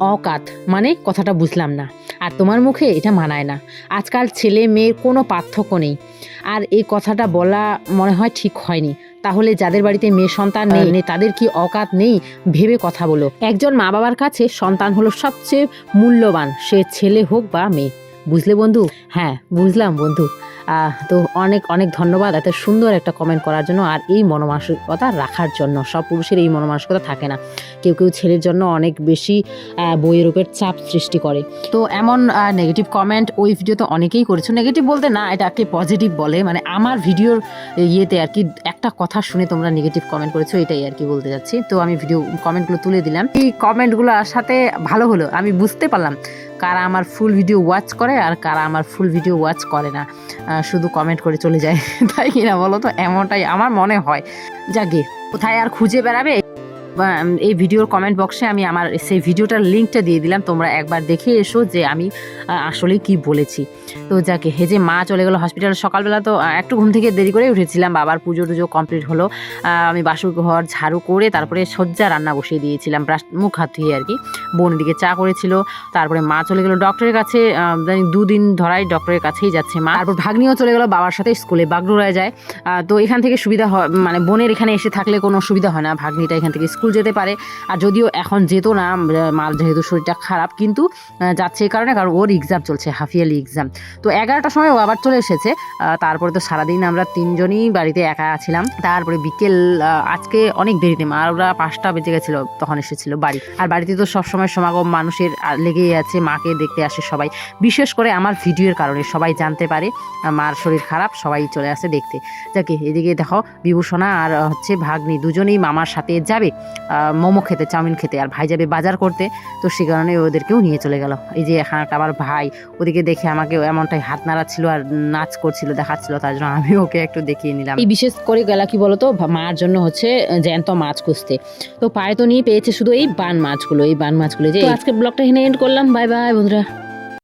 অকাত মানে কথাটা বুঝলাম না। আর তোমার মুখে এটা মানায় না। আজকাল ছেলে মেয়ের কোনো পার্থক্য নেই। আর এই কথাটা বলা মনে হয় ঠিক হয়নি। তাহলে যাদের বাড়িতে মেয়ে সন্তান নেই নেই, তাদের কি অকাত নেই? ভেবে কথা বলো। একজন মা বাবার কাছে সন্তান হলো সবচেয়ে মূল্যবান সে ছেলে হোক বা মেয়ে। বুঝলে বন্ধু? হ্যাঁ বুঝলাম বন্ধু। তো অনেক অনেক ধন্যবাদ এত সুন্দর একটা কমেন্ট করার জন্য আর এই মনোমানসিকতা রাখার জন্য। সব পুরুষের এই মনোমানসিকতা থাকে না। কেউ কেউ ছেলের জন্য অনেক বেশি বইয়ের উপর চাপ সৃষ্টি করে। তো এমন নেগেটিভ কমেন্ট ওই ভিডিওতে অনেকেই করেছ। নেগেটিভ বলতে না এটাকে পজিটিভ বলে। মানে আমার ভিডিওর ইয়েতে আর কি একটা কথা শুনে তোমরা নেগেটিভ কমেন্ট করেছ, এটাই আর কি বলতে যাচ্ছি। তো আমি ভিডিও কমেন্টগুলো তুলে দিলাম। এই কমেন্টগুলোর সাথে ভালো হলো। আমি বুঝতে পারলাম। কারা আমার ফুল ভিডিও ওয়াচ করে আর কারা আমার ফুল ভিডিও ওয়াচ করে না। শুধু কমেন্ট করে চলে যায়। তাই কিনা বলো তো? এমনটাই আমার মনে হয়। যাকে কোথায় আর খুঁজে বেড়াবে? এই ভিডিওর কমেন্ট বক্সে আমি আমার সেই ভিডিওটার লিঙ্কটা দিয়ে দিলাম। তোমরা একবার দেখে এসো যে আমি আসলে কি বলেছি। তো যাকে, হে যে মা চলে গেলো হসপিটাল সকালবেলা তো একটু ঘুম থেকে দেরি করে উঠেছিলাম। বাবার পুজো টুজো কমপ্লিট হলো। আমি বাসুর ঘর ঝাড়ু করে তারপরে সজ্জা রান্না বসিয়ে দিয়েছিলাম। ব্রাশ, মুখ, হাত ধুয়ে আর কি। বোন দিকে চা করেছিল। তারপরে মা চলে গেলো ডক্টরের কাছে। দুদিন ধরাই ডক্টরের কাছেই যাচ্ছে মা। তারপর ভাগ্নিও চলে গেলো বাবার সাথে স্কুলে বাগডোরায় যায়। তো এখান থেকে সুবিধা হয় মানে বোনের এখানে এসে থাকলে কোনো সুবিধা হয় না। ভাগ্নিটা এখান থেকে স্কুল যেতে পারে। আর যদিও এখন যেত না মার যেহেতু শরীরটা খারাপ, কিন্তু যাচ্ছে এই কারণে, কারণ ওর এক্সাম চলছে হাফিয়ালি এক্সাম তো এগারোটার সময় ও আবার চলে এসেছে তারপরে তো সারাদিন আমরা তিনজনই বাড়িতে একা ছিলাম। তারপরে বিকেল আজকে অনেক দেরিতে মা ওরা পাঁচটা বেজে গেছিল, তখন এসেছিল বাড়ি। আর বাড়িতে তো সবসময় সমাগম, মানুষের লেগেই আছে, মাকে দেখতে আসে সবাই। বিশেষ করে আমার ভিডিওর কারণে সবাই জানতে পারে মার শরীর খারাপ, সবাই চলে আসে দেখতে। যাকে, এদিকে দেখো, বিভূষণা আর হচ্ছে ভাগ্নি, দুজনেই মামার সাথে যাবে। মোমো খেতে চাউমিন খেতে আর ভাই যাবে বাজার করতে তো সে কারণে ওদেরকেও নিয়ে চলে গেল। এই যে এখানে একটা আমার ভাই ওদিকে দেখে আমাকে এমনটাই হাত নাড়াচ্ছিল আর নাচ করছিল দেখাচ্ছিল তার জন্য আমি ওকে একটু দেখিয়ে নিলাম। এই বিশেষ করে গেলা কি বলতো মার জন্য হচ্ছে জ্যান্ত মাছ খুঁজতে। তো পায়ে তো নিয়ে পেয়েছে শুধু এই বান মাছগুলো এই বান মাছগুলো যে আজকে ব্লগটা এখানে এন্ড করলাম বাই বাই বন্ধুরা।